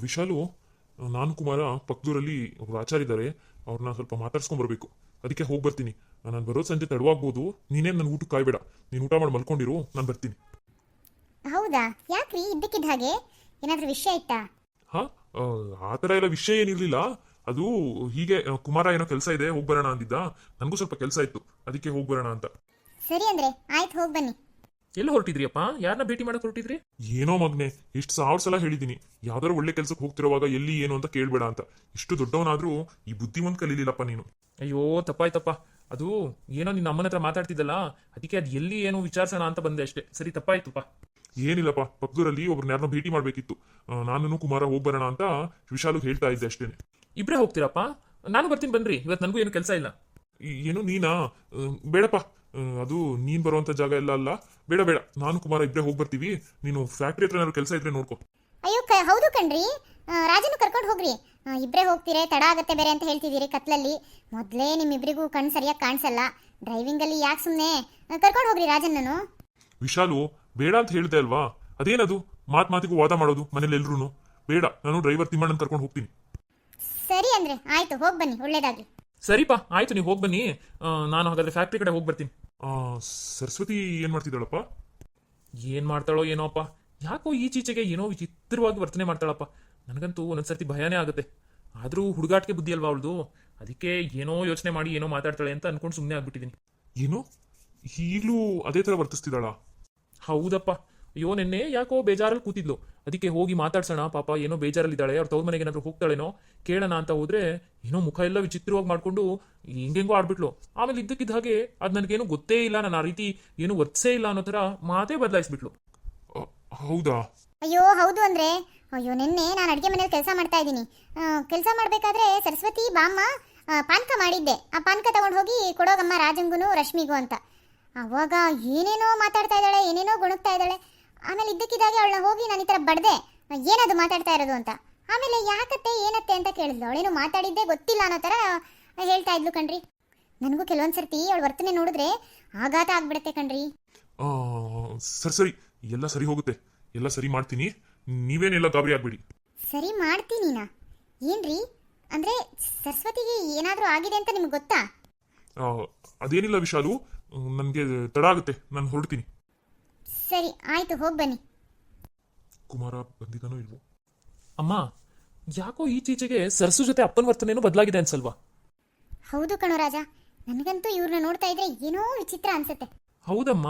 ವಿಶಾಲು ನಾನು ಕುಮಾರ ಪಕ್ಕದೂರಲ್ಲಿ ಒಬ್ರು ಆಚಾರ ಇದ್ದಾರೆ ಅವ್ರನ್ನ ಸ್ವಲ್ಪ ಮಾತಾಡ್ಸ್ಕೊಂಬರ್ಬೇಕು ಅದಕ್ಕೆ ಹೋಗಿ ಬರ್ತೀನಿ. ನಾನು ಬರೋ ಸಂಜೆ ತಡವಾಗ್ಬೋದು. ನೀನೇ ನನ್ನ ಊಟಕ್ಕೆ ಕಾಯ್ಬೇಡ. ನೀನು ಊಟ ಮಾಡಿ ಮಲ್ಕೊಂಡಿರು ನಾನು ಬರ್ತೀನಿ. ಹೌದಾ? ಯಾಕ್ರಿ ಇದ್ದಕ್ಕಿದ್ದ ಹಾಗೆ? ಏನಾದರೂ ವಿಷಯ ಇತ್ತಾ? ಹಾ ಆ, ಆ ಥರ ಎಲ್ಲ ವಿಷಯ ಏನಿರಲಿಲ್ಲ. ಅದು ಹೀಗೆ ಕುಮಾರ ಏನೋ ಕೆಲಸ ಇದೆ ಹೋಗಿ ಬರೋಣ ಅಂದಿದ್ದ. ನನಗೂ ಸ್ವಲ್ಪ ಕೆಲಸ ಇತ್ತು. ಅದಕ್ಕೆ ಹೋಗಿ ಬರೋಣ ಅಂತ. ಸರಿ ಅಂದ್ರೆ ಆಯ್ತು ಹೋಗಿ ಬನ್ನಿ. ಎಲ್ಲಿ ಹೊರಟಿದ್ರಿಯಪ್ಪ? ಯಾರನ್ನ ಭೇಟಿ ಮಾಡಕ್ ಹೊರಟಿದ್ರಿ? ಏನೋ ಮಗ್ನೆ ಇಷ್ಟು ಸಾವಿರ ಸಲ ಹೇಳಿದ್ದೀನಿ. ಯಾವ್ದಾದ್ರು ಒಳ್ಳೆ ಕೆಲ್ಸಕ್ಕೆ ಹೋಗ್ತಿರುವಾಗ ಎಲ್ಲಿ ಏನು ಅಂತ ಕೇಳ್ಬೇಡ ಅಂತ. ಇಷ್ಟು ದೊಡ್ಡವನಾದ್ರೂ ಈ ಬುದ್ಧಿವಂತ ಕಲೀಲಿಲ್ಲಪ್ಪ ನೀನು. ಅಯ್ಯೋ ತಪ್ಪಾಯ್ತಪ್ಪ. ಅದು ಏನೋ ನಿನ್ನ ಅಮ್ಮನ ಹತ್ರ ಮಾತಾಡ್ತಿದ್ದಲ್ಲ? ಅದಕ್ಕೆ ಅದು ಎಲ್ಲಿ ಏನು ವಿಚಾರಿಸೋಣ ಅಂತ ಬಂದೆ ಅಷ್ಟೇ. ಸರಿ ತಪ್ಪಾಯ್ತಪ್ಪ. ಏನಿಲ್ಲಪ್ಪ ಪಕ್ಕದೂರಲ್ಲಿ ಒಬ್ರನ್ನ ಯಾರನ್ನ ಭೇಟಿ ಮಾಡ್ಬೇಕಿತ್ತು. ನಾನು ಕುಮಾರ ಹೋಗಿ ಬರೋಣ ಅಂತ ವಿಶಾಲು ಹೇಳ್ತಾ ಇದ್ದೆ ಅಷ್ಟೇನೆ. ಇಬ್ರೇ ಹೋಗ್ತೀರಪ್ಪ? ನಾನು ಬರ್ತೀನಿ ಬನ್ರಿ. ಇವತ್ತು ನನಗೂ ಏನು ಕೆಲಸ ಇಲ್ಲ. ಏನು ನೀನಾ? ಬೇಡಪ್ಪ. ಅದು ನೀನ್ ಬರುವಂತ ಜಾಗ ಎಲ್ಲ ಅಲ್ಲ. ಬೇಡ ಬೇಡ. ನಾನು ಕುಮಾರ ಇಬ್ಬರೇ ಹೋಗಿ ಬರ್ತೀವಿ ನೀನು ಫ್ಯಾಕ್ಟ್ರಿ ಹತ್ರ ಏನಾದ್ರು ಕೆಲಸ ಇದ್ರೆ ನೋಡ್ಕೊ. ಅಯ್ಯೋ ಹೌದು ಕಣ್ರಿ. ರಾಜನು ಕರ್ಕೊಂಡು ಹೋಗ್ರಿ. ಆ, ಇಬ್ರೇ ಹೋಗ್ತೀರಿ. ತಡ ಆಗತ್ತೆ ಬೇರೆ ಅಂತ ಹೇಳ್ತಿದ್ದೀರಿ ಕತ್ಲಲ್ಲಿ. ಮೊದಲೇ ನಿಮ್ಮಿಬ್ಬರಿಗೂ ಕಣ್ ಸರಿಯಾಗಿ ಕಾಣಿಸಲ್ಲ. ಡ್ರೈವಿಂಗಲ್ಲಿ ಯಾಕೆ ಸುಮ್ಮನೆ ಕರ್ಕೊಂಡು ಹೋಗ್ರಿ ರಾಜನ್ನನು ವಿಶಾಲು ಬೇಡ ಅಂತ ಹೇಳ್ದೆ ಅಲ್ವಾ? ಅದೇನದು? ಮಾತ್ ಮಾತಿಗೂ ವಾದ ಮಾಡೋದು ಮನೇಲಿ ಎಲ್ರು ಬೇಡ ನಾನು ಡ್ರೈವರ್ ತಿಮ್ಮಣ್ಣನ ಕರ್ಕೊಂಡು ಹೋಗ್ತೀನಿ. ಸರಿ ಅಂದ್ರೆ ಆಯ್ತು ಹೋಗಿ ಬನ್ನಿ ಒಳ್ಳೇದಾಗ್ಲಿ. ಸರಿಪಾ ಆಯ್ತು ನೀವು ಹೋಗಿ ಬನ್ನಿ. ನಾನು ಹಾಗಾದ್ರೆ ಫ್ಯಾಕ್ಟ್ರಿ ಕಡೆ ಹೋಗಿ ಬರ್ತೀನಿ ಸರಸ್ವತಿ ಏನ್ ಮಾಡ್ತಿದ್ದಾಳಪ್ಪ? ಏನ್ ಮಾಡ್ತಾಳೋ ಏನೋಪ್ಪ? ಯಾಕೋ ಈಚೀಚೆಗೆ ಏನೋ ವಿಚಿತ್ರವಾಗಿ ವರ್ತನೆ ಮಾಡ್ತಾಳಪ್ಪ. ನನಗಂತೂ ಒಂದೊಂದ್ಸರ್ತಿ ಭಯನೇ ಆಗುತ್ತೆ. ಆದರೂ ಹುಡುಗಾಟಿಗೆ ಬುದ್ಧಿ ಅಲ್ವಾ ಅವಳದು? ಅದಕ್ಕೆ ಏನೋ ಯೋಚನೆ ಮಾಡಿ ಏನೋ ಮಾತಾಡ್ತಾಳೆ ಅಂತ ಅನ್ಕೊಂಡು ಸುಮ್ಮನೆ ಆಗ್ಬಿಟ್ಟಿದ್ದೀನಿ ಏನು? ಈಗಲೂ ಅದೇ ತರ ವರ್ತಿಸ್ತಿದ್ದಾಳ? ಹೌದಪ್ಪ. ಅಯ್ಯೋ ನಿನ್ನೆ ಯಾಕೋ ಬೇಜಾರಲ್ಲಿ ಕೂತಿದ್ಲು. ಅದಕ್ಕೆ ಹೋಗಿ ಮಾತಾಡ್ಸೋಣ ಪಾಪ ಏನೋ ಬೇಜಾರಲ್ಲಿದ್ದಾಳೆ ಅವ್ರ ತವ್ರ ಮನೆಗೆ ಏನಾದ್ರು ಹೋಗ್ತಾಳೇನೋ ಕೇಳೋಣ ಅಂತ ಹೋದ್ರೆ ಏನೋ ಮುಖ ಎಲ್ಲ ವಿಚಿತ್ರವಾಗಿ ಮಾಡ್ಕೊಂಡು ಹಿಂಗೆಂಗೋ ಆಡ್ಬಿಟ್ಲು. ಆಮೇಲೆ ಇದ್ದಕ್ಕಿದ್ದ ಹಾಗೆ ಅದು ನನಗೇನು ಗೊತ್ತೇ ಇಲ್ಲ ನಾನು ಆ ರೀತಿ ಏನು ವರ್ತಿಸೇ ಇಲ್ಲ ಅನ್ನೋ ಥರ ಮಾತೇ ಬದಲಾಯಿಸ್ಬಿಟ್ಲು. ಹೌದಾ? ಅಯ್ಯೋ ಹೌದು ಅಂದ್ರೆ. ಅಯ್ಯೋ ನಿನ್ನೆ ನಾನು ಅಡುಗೆ ಮನೇಲಿ ಕೆಲಸ ಮಾಡ್ತಾ ಇದ್ದೀನಿ. ಕೆಲಸ ಮಾಡಬೇಕಾದ್ರೆ ಸರಸ್ವತಿ ಬಾಮ್ಮ ಪಾನಕ ಪಾನ್ಕ ಮಾಡಿದ್ದೆ. ಆ ಪಾನ್ಕ ತಗೊಂಡು ಹೋಗಿ ಕೊಡೋಗಮ್ಮ ರಾಜಂಗುನು ರಶ್ಮಿಗೂ ಅಂತ. ಅವಾಗ ಏನೇನೋ ಮಾತಾಡ್ತಾ ಇದ್ದಾಳೆ ಏನೇನೋ ಗುಣಗ್ತಾ ಇದ್ದಾಳೆ. ಆಮೇಲೆ ಇದ್ದಕ್ಕಿದ್ದಾಗೆ ಅವಳನ್ನ ಹೋಗಿ ನಾನು ಈ ಥರ ಬಡ್ದೆ. ಏನದು ಮಾತಾಡ್ತಾ ಇರೋದು ಅಂತ. ಆಮೇಲೆ ಯಾಕತ್ತೆ ಏನತ್ತೆ ಅಂತ ಕೇಳಿದ್ಲು. ಅವಳೇನು ಮಾತಾಡಿದ್ದೇ ಗೊತ್ತಿಲ್ಲ ಅನ್ನೋ ಥರ ಹೇಳ್ತಾ ಇದ್ಲು ಕಣ್ರಿ. ನನಗೂ ಕೆಲವೊಂದು ಸರ್ತಿ ಅವಳು ವರ್ತನೆ ನೋಡಿದ್ರೆ ಆಘಾತ ಆಗ್ಬಿಡತ್ತೆ ಕಣ್ರಿ. ಆ, ಸರಿ ಸರಿ. ಎಲ್ಲ ಸರಿ ಹೋಗುತ್ತೆ. ಎಲ್ಲ ಸರಿ ಮಾಡ್ತೀನಿ. ನೀವೇನೆಲ್ಲ ಗಾಬರಿ ಆಗ್ಬೇಡಿ. ಸರಿ ಮಾಡ್ತೀನಿ ನಾ. ಏನ್ರಿ? ಅಂದ್ರೆ ಸರಸ್ವತಿಗೆ ಏನಾದರೂ ಆಗಿದೆ ಅಂತ ನಿಮ್ಗೆ ಗೊತ್ತಾ? ಆ, ಅದೇನಿಲ್ಲ ವಿಶಾಲು. ನನಗೆ ತಡ ಆಗುತ್ತೆ. ನಾನು ಹೊರಡ್ತೀನಿ. ಸರಿ ಆಯ್ತು ಹೋಗಿ ಬನ್ನಿ. ಕುಮಾರ ಬಂದಿದ್ದಾನೋ ಇಲ್ವೋ? ಅಮ್ಮ ಯಾಕೋ ಈಚೀಚೆಗೆ ಸರಸು ಜೊತೆ ಅಪ್ಪನ ವರ್ತನೆನೂ ಬದಲಾಗಿದೆ ಅನ್ಸಲ್ವಾ? ಹೌದು ಕಣೋ ರಾಜ ನನಗಂತೂ ಇವ್ರನ್ನ ನೋಡ್ತಾ ಇದ್ರೆ ಏನೋ ವಿಚಿತ್ರ ಅನ್ಸುತ್ತೆ. ಹೌದಮ್ಮ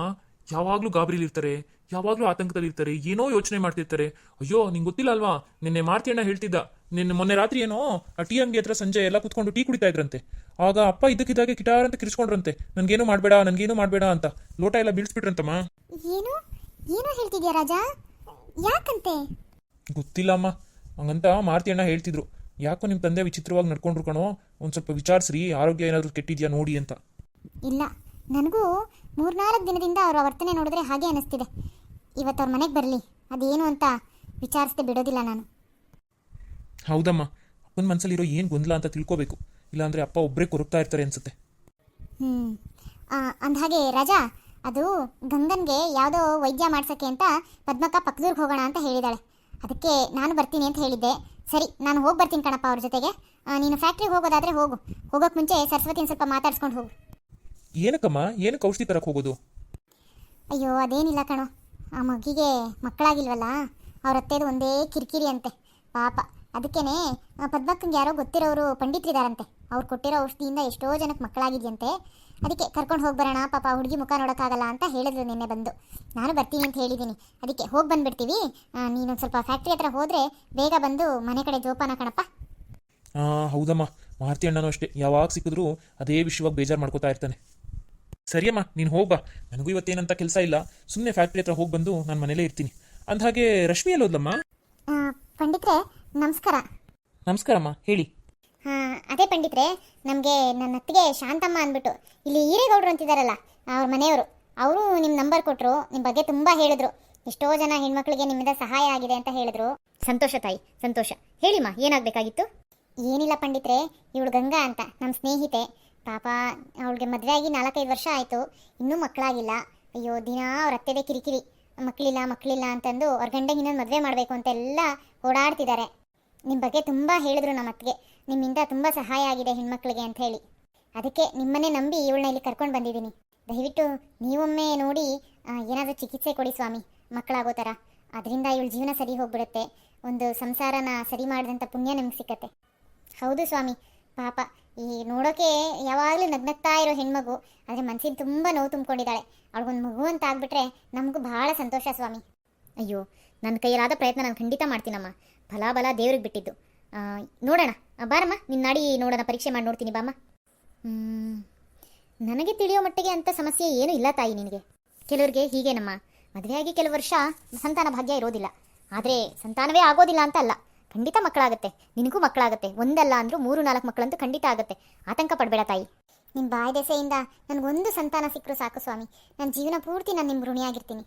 ಯಾವಾಗ್ಲೂ ಗಾಬರಿಲಿ ಇರ್ತಾರೆ ಯಾವಾಗ್ಲೂ ಆತಂಕದಲ್ಲಿ ಇರ್ತಾರೆ ಏನೋ ಯೋಚನೆ ಮಾಡ್ತಿರ್ತಾರೆ. ಅಯ್ಯೋ ನಿಂಗೆ ಗೊತ್ತಿಲ್ಲ ಅಲ್ವಾ? ನಿನ್ನೆ ಮಾರ್ತಿಯಣ್ಣ ಹೇಳ್ತಿದ್ದ ನಿನ್ನೆ ಮೊನ್ನೆ ರಾತ್ರಿ ಏನೋ ಆ ಟೀ ಅಂಗಡಿ ಹತ್ರ ಸಂಜೆ ಎಲ್ಲ ಕುತ್ಕೊಂಡು ಟೀ ಕುಡಿತಾ ಇದ್ರಂತೆ. ಆಗ ಅಪ್ಪ ಇದ್ದಕ್ಕಿದ್ದಾಗೆ ಕಿಟಾರ್ ಅಂತ ಕಿರಿಸ್ಕೊಂಡ್ರಂತೆ ನನ್ಗೇನು ಮಾಡಬೇಡ ನನ್ಗೇನು ಮಾಡಬೇಡ ಅಂತ. ಲೋಟ ಎಲ್ಲ ಬೀಳ್ಸ್ಬಿಟ್ರಂತಮ್ಮ. ಏನು? ಏನೋ ಹೇಳ್ತಿದ್ಯಾ ರಾಜ? ಯಾಕಂತೆ? ಗೊತ್ತಿಲ್ಲಮ್ಮ. ಹಂಗಂತ ಮಾರ್ತಿಯಣ್ಣ ಹೇಳ್ತಿದ್ರು. ಯಾಕೋ ನಿಮ್ಮ ತಂದೆ ವಿಚಿತ್ರವಾಗಿ ನಡ್ಕೊಂಡ್ರು ಕಣೋ. ಒಂದು ಸ್ವಲ್ಪ ವಿಚಾರಿಸ್ರಿ ಆರೋಗ್ಯ ಏನಾದರೂ ಕೆಟ್ಟಿದ್ಯಾ ನೋಡಿ ಅಂತ. ಇಲ್ಲ. ನನಗೂ ಮೂರ್ನಾಲ್ಕು ದಿನದಿಂದ ಅವರ ವರ್ತನೆ ನೋಡಿದ್ರೆ ಹಾಗೆ ಅನಿಸ್ತಿದೆ ಇವತ್ತು ಅವ್ರ ಮನೆಗೆ ಬರಲಿ. ಅದೇನು ಅಂತ ವಿಚಾರಿಸದೆ ಬಿಡೋದಿಲ್ಲ ನಾನು. ಹೌದಮ್ಮ. ಅಪ್ಪನ ಮನಸ್ಸಲ್ಲಿರೋ ಏನು ಗೊಂದಲ ಅಂತ ತಿಳ್ಕೋಬೇಕು. ಇಲ್ಲಾಂದರೆ ಅಪ್ಪ ಒಬ್ಬರೇ ಕೊರಗ್ತಾ ಇರ್ತಾರೆ ಅನಿಸುತ್ತೆ. ಹ್ಞೂ ಅಂದಹಾಗೆ ರಾಜಾ ಅದು ಗಂಗನ್ಗೆ ಯಾವುದೋ ವೈದ್ಯ ಮಾಡ್ಸೋಕ್ಕೆ ಅಂತ ಪದ್ಮಕ್ಕ ಪಕ್ಕದೂರ್ಗೆ ಹೋಗೋಣ ಅಂತ ಹೇಳಿದಾಳೆ. ಅದಕ್ಕೆ ನಾನು ಬರ್ತೀನಿ ಅಂತ ಹೇಳಿದ್ದೆ. ಸರಿ ನಾನು ಹೋಗಿ ಬರ್ತೀನಿ ಕಣಪ್ಪ ಅವ್ರ ಜೊತೆಗೆ. ನೀನು ಫ್ಯಾಕ್ಟ್ರಿಗೆ ಹೋಗೋದಾದರೆ ಹೋಗು. ಹೋಗೋಕ್ಕೆ ಮುಂಚೆ ಸರಸ್ವತಿನ ಸ್ವಲ್ಪ ಮಾತಾಡ್ಸ್ಕೊಂಡು ಹೋಗು. ಏನಕ್ಕಮ್ಮ? ಏನಕ್ಕೆ ಔಷಧಿ ತರಕ್ಕೆ ಹೋಗೋದು? ಅಯ್ಯೋ ಅದೇನಿಲ್ಲ ಕಣೋ. ಆ ಮಗಿಗೆ ಮಕ್ಕಳಾಗಿಲ್ವಲ್ಲ? ಅವ್ರ ಅತ್ತೆದು ಒಂದೇ ಕಿರಿಕಿರಿ ಅಂತೆ. ಪಾಪ. ಅದಕ್ಕೇನೆ ಪದ್ಮಕ್ಕಂಗೆ ಯಾರೋ ಗೊತ್ತಿರೋರು ಪಂಡಿತರಿದಾರಂತೆ. ಅವ್ರು ಕೊಟ್ಟಿರೋ ಔಷಧಿಯಿಂದ ಎಷ್ಟೋ ಜನಕ್ಕೆ ಮಕ್ಕಳಾಗಿದೆಯಂತೆ. ಅದಕ್ಕೆ ಕರ್ಕೊಂಡು ಹೋಗಿ ಬರೋಣ. ಪಾಪ ಹುಡುಗಿ ಮುಖ ನೋಡೋಕ್ಕಾಗಲ್ಲ ಅಂತ ಹೇಳಿದ್ರು ನಿನ್ನೆ ಬಂದು. ನಾನು ಬರ್ತೀನಿ ಅಂತ ಹೇಳಿದ್ದೀನಿ. ಅದಕ್ಕೆ ಹೋಗಿ ಬಂದುಬಿಡ್ತೀವಿ. ನೀನು ಸ್ವಲ್ಪ ಫ್ಯಾಕ್ಟ್ರಿ ಹತ್ರ ಹೋದರೆ ಬೇಗ ಬಂದು ಮನೆ ಕಡೆ ಜೋಪಾನ ಕಣಪ್ಪ. ಹೌದಮ್ಮ. ಮಾರುತಿ ಅಣ್ಣನೂ ಅಷ್ಟೇ. ಯಾವಾಗ ಸಿಕ್ಕಿದ್ರು ಅದೇ ವಿಷಯವಾಗಿ ಬೇಜಾರು ಮಾಡ್ಕೋತಾ ಇರ್ತಾನೆ. ಸರಿಯಮ್ಮ ನೀನು ಹೋಗ್ಬಾ ನನಗೂ ಇವತ್ತೇನಂತ ಕೆಲಸ ಇಲ್ಲ. ಸುಮ್ಮನೆ ಫ್ಯಾಕ್ಟ್ರಿ ಹತ್ರ ಹೋಗಿ ಬಂದು ನಾನು ಮನೇಲೇ ಇರ್ತೀನಿ. ಅಂದ ಹಾಗೆ ರಶ್ಮಿ ಎಲ್ಲೋದ್ಲಮ್ಮ? ಪಂಡಿತ್ರೆ ನಮಸ್ಕಾರ. ನಮಸ್ಕಾರಮ್ಮ. ಹೇಳಿ. ಹಾಂ, ಅದೇ ಪಂಡಿತ್ರೆ, ನಮಗೆ ನನ್ನ ಅತ್ತಿಗೆ ಶಾಂತಮ್ಮ ಅಂದ್ಬಿಟ್ಟು, ಇಲ್ಲಿ ಈರೇಗೌಡರು ಅಂತಿದ್ದಾರಲ್ಲ ಅವ್ರ ಮನೆಯವರು, ಅವರು ನಿಮ್ಮ ನಂಬರ್ ಕೊಟ್ಟರು ನಿಮ್ಮ ಬಗ್ಗೆ ತುಂಬ ಹೇಳಿದ್ರು. ಎಷ್ಟೋ ಜನ ಹೆಣ್ಮಕ್ಳಿಗೆ ನಿಮ್ಮಿಂದ ಸಹಾಯ ಆಗಿದೆ ಅಂತ ಹೇಳಿದ್ರು. ಸಂತೋಷ ತಾಯಿ, ಸಂತೋಷ. ಹೇಳಿಮ್ಮ, ಏನಾಗಬೇಕಾಗಿತ್ತು? ಏನಿಲ್ಲ ಪಂಡಿತ್ರೆ, ಇವಳು ಗಂಗಾ ಅಂತ ನಮ್ಮ ಸ್ನೇಹಿತೆ. ಪಾಪ, ಅವಳಿಗೆ ಮದುವೆ ಆಗಿ ನಾಲ್ಕೈದು ವರ್ಷ ಆಯಿತು, ಇನ್ನೂ ಮಕ್ಕಳಾಗಿಲ್ಲ ಅಯ್ಯೋ, ದಿನ ಅವ್ರ ಅತ್ತೆದೇ ಕಿರಿಕಿರಿ. ಮಕ್ಕಳಿಲ್ಲ ಮಕ್ಕಳಿಲ್ಲ ಅಂತಂದು ಅವ್ರ ಗಂಡಗೆ ಇನ್ನೊಂದು ಮದುವೆ ಮಾಡಬೇಕು ಅಂತೆಲ್ಲ ಓಡಾಡ್ತಿದ್ದಾರೆ. ನಿಮ್ಮ ಬಗ್ಗೆ ತುಂಬ ಹೇಳಿದ್ರು ನಮ್ಮ ಅತ್ತಿಗೆ ನಿಮ್ಮಿಂದ ತುಂಬ ಸಹಾಯ ಆಗಿದೆ ಹೆಣ್ಮಕ್ಳಿಗೆ ಅಂತ ಹೇಳಿ. ಅದಕ್ಕೆ ನಿಮ್ಮನ್ನೇ ನಂಬಿ ಇವಳನ್ನ ಇಲ್ಲಿ ಕರ್ಕೊಂಡು ಬಂದಿದ್ದೀನಿ. ದಯವಿಟ್ಟು ನೀವೊಮ್ಮೆ ನೋಡಿ ಏನಾದರೂ ಚಿಕಿತ್ಸೆ ಕೊಡಿ ಸ್ವಾಮಿ, ಮಕ್ಕಳಾಗೋ ಥರ. ಅದರಿಂದ ಇವಳ ಜೀವನ ಸರಿ ಹೋಗ್ಬಿಡುತ್ತೆ. ಒಂದು ಸಂಸಾರನ ಸರಿ ಮಾಡಿದಂಥ ಪುಣ್ಯ ನಿಮ್ಗೆ ಸಿಕ್ಕತ್ತೆ. ಹೌದು ಸ್ವಾಮಿ, ಪಾಪ. ಈ ನೋಡೋಕೆ ಯಾವಾಗಲೂ ನಗ್ನಗ್ತಾ ಇರೋ ಹೆಣ್ಮಗು, ಆದರೆ ಮನಸ್ಸಿನ ತುಂಬ ನೋವು ತುಂಬಿಕೊಂಡಿದ್ದಾಳೆ. ಅವಳಿಗೊಂದು ಮಗು ಅಂತ ಆಗ್ಬಿಟ್ರೆ ನಮಗೂ ಭಾಳ ಸಂತೋಷ ಸ್ವಾಮಿ. ಅಯ್ಯೋ ನನ್ನ ಕೈಯಲ್ಲಾದ ಪ್ರಯತ್ನ ನಾನು ಖಂಡಿತ ಮಾಡ್ತೀನಮ್ಮ. ಬಲ ಬಲ ದೇವ್ರಿಗೆ ಬಿಟ್ಟಿದ್ದು. ನೋಡೋಣ. ಬಾರಮ್ಮ, ನಿನ್ನ ನಾಡಿ ನೋಡೋಣ, ಪರೀಕ್ಷೆ ಮಾಡಿ ನೋಡ್ತೀನಿ, ಬಾಮ್ಮ. ನನಗೆ ತಿಳಿಯೋ ಮಟ್ಟಿಗೆ ಅಂಥ ಸಮಸ್ಯೆ ಏನೂ ಇಲ್ಲ ತಾಯಿ ನಿನಗೆ. ಕೆಲವ್ರಿಗೆ ಹೀಗೇನಮ್ಮ ಮದುವೆಯಾಗಿ ಕೆಲವು ವರ್ಷ ಸಂತಾನ ಭಾಗ್ಯ ಇರೋದಿಲ್ಲ. ಆದರೆ ಸಂತಾನವೇ ಆಗೋದಿಲ್ಲ ಅಂತ ಅಲ್ಲ. ಖಂಡಿತ ಮಕ್ಕಳಾಗುತ್ತೆ. ನಿನಗೂ ಮಕ್ಕಳಾಗುತ್ತೆ. ಒಂದಲ್ಲ ಅಂದರೂ ಮೂರು, ನಾಲ್ಕು ಮಕ್ಕಳಂತೂ ಖಂಡಿತ ಆಗುತ್ತೆ. ಆತಂಕ ಪಡಬೇಡ ತಾಯಿ. ನಿಮ್ಮ ಬಾಯಿ ದೆಸೆಯಿಂದ ನನಗೊಂದು ಸಂತಾನ ಸಿಕ್ಕರು ಸಾಕು, ಸ್ವಾಮಿ. ನನ್ನ ಜೀವನ ಪೂರ್ತಿ ನಾನು ನಿಮ್ಮ ಋಣಿಯಾಗಿರ್ತೀನಿ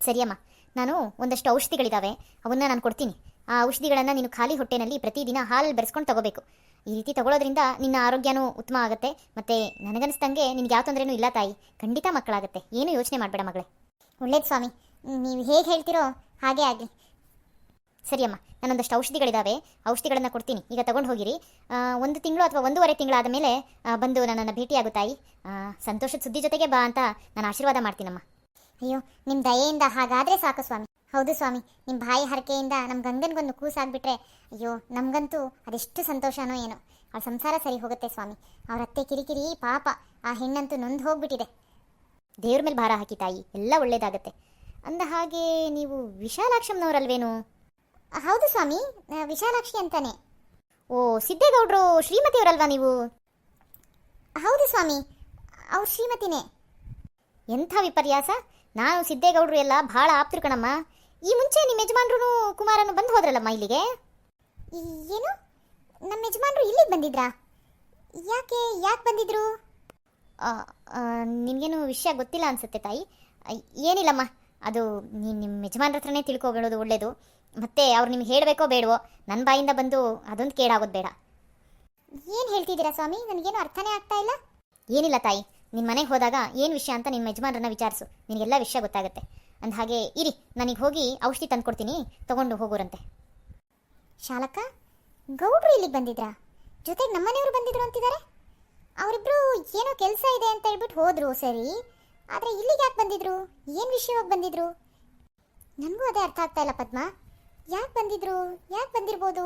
ಸರಿಯಮ್ಮ. ನಾನು ಒಂದಷ್ಟು ಔಷಧಿಗಳಿದ್ದಾವೆ ಅವನ್ನ ನಾನು ಕೊಡ್ತೀನಿ. ಆ ಔಷಧಿಗಳನ್ನು ನೀನು ಖಾಲಿ ಹೊಟ್ಟೆನಲ್ಲಿ ಪ್ರತಿದಿನ ಹಾಲಲ್ಲಿ ಬೆರೆಸ್ಕೊಂಡು ತಗೋಬೇಕು. ಈ ರೀತಿ ತಗೊಳ್ಳೋದ್ರಿಂದ ನಿನ್ನ ಆರೋಗ್ಯನೂ ಉತ್ತಮ ಆಗುತ್ತೆ. ಮತ್ತು ನನಗನ್ನಿಸ್ದಂಗೆ ನಿನ್ಗೆ ಯಾವ ತೊಂದರೆನೂ ಇಲ್ಲ ತಾಯಿ. ಖಂಡಿತ ಮಕ್ಕಳಾಗುತ್ತೆ. ಏನು ಯೋಚನೆ ಮಾಡಬೇಡ ಮಗಳೇ. ಒಳ್ಳೇದು ಸ್ವಾಮಿ. ನೀವು ಹೇಗೆ ಹೇಳ್ತೀರೋ ಹಾಗೆ ಆಗಲಿ. ಸರಿಯಮ್ಮ ನಾನೊಂದಷ್ಟು ಔಷಧಿಗಳಿದ್ದಾವೆ ಔಷಧಿಗಳನ್ನು ಕೊಡ್ತೀನಿ. ಈಗ ತಗೊಂಡು ಹೋಗಿರಿ. ಒಂದು ತಿಂಗಳು ಅಥವಾ ಒಂದೂವರೆ ತಿಂಗಳಾದ ಮೇಲೆ ಬಂದು ನನ್ನನ್ನು ಭೇಟಿಯಾಗು ತಾಯಿ. ಸಂತೋಷದ ಸುದ್ದಿ ಜೊತೆಗೆ ಬಾ ಅಂತ ನಾನು ಆಶೀರ್ವಾದ ಮಾಡ್ತೀನಮ್ಮ. ಅಯ್ಯೋ ನಿಮ್ಮ ದಯೆಯಿಂದ ಹಾಗಾದರೆ ಸಾಕು ಸ್ವಾಮಿ. ಹೌದು ಸ್ವಾಮಿ ನಿಮ್ಮ ಬಾಯಿ ಹರಕೆಯಿಂದ ನಮ್ಮ ಗಂಗನಿಗೊಂದು ಕೂಸಾಗ್ಬಿಟ್ರೆ ಅಯ್ಯೋ ನಮಗಂತೂ ಅದೆಷ್ಟು ಸಂತೋಷನೋ ಏನೋ. ಅವ್ಳ ಸಂಸಾರ ಸರಿ ಹೋಗುತ್ತೆ ಸ್ವಾಮಿ. ಅವ್ರ ಅತ್ತೆ ಕಿರಿಕಿರಿ ಪಾಪ ಆ ಹೆಣ್ಣಂತೂ ನೊಂದು ಹೋಗ್ಬಿಟ್ಟಿದೆ. ದೇವ್ರ ಮೇಲೆ ಭಾರ ಹಾಕಿ ತಾಯಿ ಎಲ್ಲ ಒಳ್ಳೇದಾಗತ್ತೆ. ಅಂದ ಹಾಗೆ ನೀವು ವಿಶಾಲಾಕ್ಷಮ್ನವರಲ್ವೇನು ಹೌದು ಸ್ವಾಮಿ ವಿಶಾಲಾಕ್ಷಿ ಅಂತಾನೆ. ಓ ಸಿದ್ದೇಗೌಡರು ಶ್ರೀಮತಿಯವರಲ್ವಾ ನೀವು? ಹೌದು ಸ್ವಾಮಿ ಅವ್ರು ಶ್ರೀಮತಿನೇ. ಎಂಥ ವಿಪರ್ಯಾಸ. ನಾನು ಸಿದ್ದೇಗೌಡರು ಎಲ್ಲ ಭಾಳ ಆಪ್ತರು ಕಣಮ್ಮ. ಈ ಮುಂಚೆ ನಿಮ್ಮ ಯಜಮಾನ್ರು ಕುಮಾರನು ಬಂದು ಹೋದ್ರಲ್ಲಮ್ಮ ಇಲ್ಲಿಗೆ? ಏನು? ನಮ್ಮ ಯಜಮಾನ್ರು ಇಲ್ಲಿಗೆ ಬಂದಿದ್ರಾ? ಯಾಕೆ ಯಾಕೆ ಬಂದಿದ್ರು? ನಿನಗೇನು ವಿಷಯ ಗೊತ್ತಿಲ್ಲ ಅನ್ಸುತ್ತೆ ತಾಯಿ. ಏನಿಲ್ಲಮ್ಮ. ಅದು ನೀನು ನಿಮ್ಮ ಯಜಮಾನ್ರ ಹತ್ರನೇ ತಿಳ್ಕೊಬೇಡೋದು ಒಳ್ಳೇದು. ಮತ್ತೆ ಅವ್ರು ನಿಮ್ಗೆ ಹೇಳಬೇಕೋ ಬೇಡವೋ ನನ್ನ ಬಾಯಿಂದ ಬಂದು ಅದೊಂದು ಕೇಳಾಗೋದು ಬೇಡ. ಏನು ಹೇಳ್ತಿದ್ದೀರಾ ಸ್ವಾಮಿ? ನನಗೇನು ಅರ್ಥನೇ ಆಗ್ತಾ ಇಲ್ಲ? ಏನಿಲ್ಲ ತಾಯಿ. ನಿಮ್ಮ ಮನೆಗೆ ಹೋದಾಗ ಏನು ವಿಷಯ ಅಂತ ನಿಮ್ಮ ಯಜಮಾನ್ರನ್ನ ವಿಚಾರಿಸು. ನಿನಗೆಲ್ಲ ವಿಷಯ ಗೊತ್ತಾಗುತ್ತೆ. ಅಂದ ಹಾಗೆ, ಇರಿ, ನನಗೆ ಹೋಗಿ ಔಷಧಿ ತಂದ್ಕೊಡ್ತೀನಿ ತಗೊಂಡು ಹೋಗೋರಂತೆ. ಶಾಲಕ ಗೌಡ್ರು ಇಲ್ಲಿಗೆ ಬಂದಿದ್ರಾ? ಜೊತೆಗೆ ನಮ್ಮನೆಯವರು ಬಂದಿದ್ರು ಅಂತಿದ್ದಾರೆ ಅವರಿಬ್ರು ಏನೋ ಕೆಲಸ ಇದೆ ಅಂತ ಹೇಳ್ಬಿಟ್ಟು ಹೋದ್ರು ಸರಿ, ಆದರೆ ಇಲ್ಲಿಗೆ ಯಾಕೆ ಬಂದಿದ್ರು? ಏನು ವಿಷಯವಾಗಿ ಬಂದಿದ್ರು? ನನಗೂ ಅದೇ ಅರ್ಥ ಆಗ್ತಾ ಇಲ್ಲ ಪದ್ಮ. ಯಾಕೆ ಬಂದಿದ್ರು? ಯಾಕೆ ಬಂದಿರ್ಬೋದು?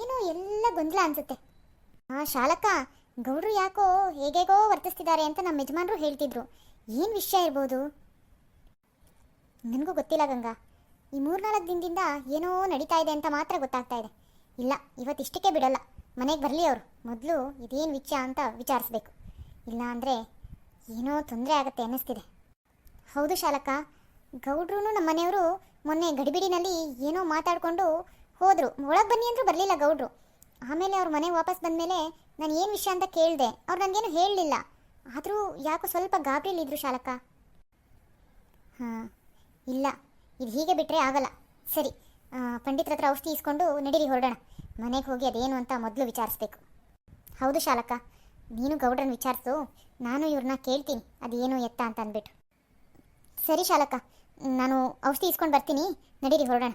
ಏನೋ ಎಲ್ಲ ಗೊಂದಲ ಅನ್ಸುತ್ತೆ. ಆ ಶಾಲಕ ಗೌಡ್ರು ಯಾಕೋ ಹೇಗೇಗೋ ವರ್ತಿಸ್ತಿದ್ದಾರೆ ಅಂತ ನಮ್ಮ ಯಜಮಾನರು ಹೇಳ್ತಿದ್ರು. ಏನು ವಿಷಯ ಇರ್ಬೋದು? ನನಗೂ ಗೊತ್ತಿಲ್ಲ ಗಂಗಾ. ಈ ಮೂರ್ನಾಲ್ಕು ದಿನದಿಂದ ಏನೋ ನಡೀತಾ ಇದೆ ಅಂತ ಮಾತ್ರ ಗೊತ್ತಾಗ್ತಾ ಇದೆ. ಇಲ್ಲ ಇವತ್ತಿಷ್ಟಕ್ಕೆ ಬಿಡೋಲ್ಲ. ಮನೆಗೆ ಬರಲಿ ಅವರು. ಮೊದಲು ಇದೇನು ವಿಷಯ ಅಂತ ವಿಚಾರಿಸ್ಬೇಕು. ಇಲ್ಲ ಅಂದರೆ ಏನೋ ತೊಂದರೆ ಆಗುತ್ತೆ ಅನ್ನಿಸ್ತಿದೆ. ಹೌದು ಶಾಲಕ ಗೌಡ್ರೂ ನಮ್ಮ ಮನೆಯವರು ಮೊನ್ನೆ ಗಡಿಬಿಡಿನಲ್ಲಿ ಏನೋ ಮಾತಾಡಿಕೊಂಡು ಹೋದರು. ಒಳಗೆ ಬನ್ನಿ ಅಂದರೂ ಬರಲಿಲ್ಲ ಗೌಡ್ರು. ಆಮೇಲೆ ಅವ್ರ ಮನೆಗೆ ವಾಪಸ್ ಬಂದಮೇಲೆ ನಾನು ಏನು ವಿಷಯ ಅಂತ ಕೇಳಿದೆ. ಅವ್ರು ನನಗೇನು ಹೇಳಲಿಲ್ಲ. ಆದರೂ ಯಾಕೋ ಸ್ವಲ್ಪ ಗಾಬರಿಲಿದ್ರು ಶಾಲಕ ಹಾಂ. ಇಲ್ಲ, ಇದು ಹೀಗೆ ಬಿಟ್ಟರೆ ಆಗಲ್ಲ. ಸರಿ ಪಂಡಿತರ ಹತ್ರ ಔಷಧಿ ಇಸ್ಕೊಂಡು ನಡೀರಿ, ಹೊರಡೋಣ. ಮನೆಗೆ ಹೋಗಿ ಅದೇನು ಅಂತ ಮೊದಲು ವಿಚಾರಿಸ್ಬೇಕು. ಹೌದು ಶಾಲಕ ನೀನು ಗೌಡ್ರನ್ನ ವಿಚಾರಿಸು, ನಾನು ಇವ್ರನ್ನ ಕೇಳ್ತೀನಿ, ಅದೇನು ಎತ್ತ ಅಂತ ಅಂದ್ಬಿಟ್ಟು. ಸರಿ ಶಾಲಕ ನಾನು ಔಷಧಿ ಇಸ್ಕೊಂಡು ಬರ್ತೀನಿ, ನಡೀರಿ, ಹೊರಡೋಣ.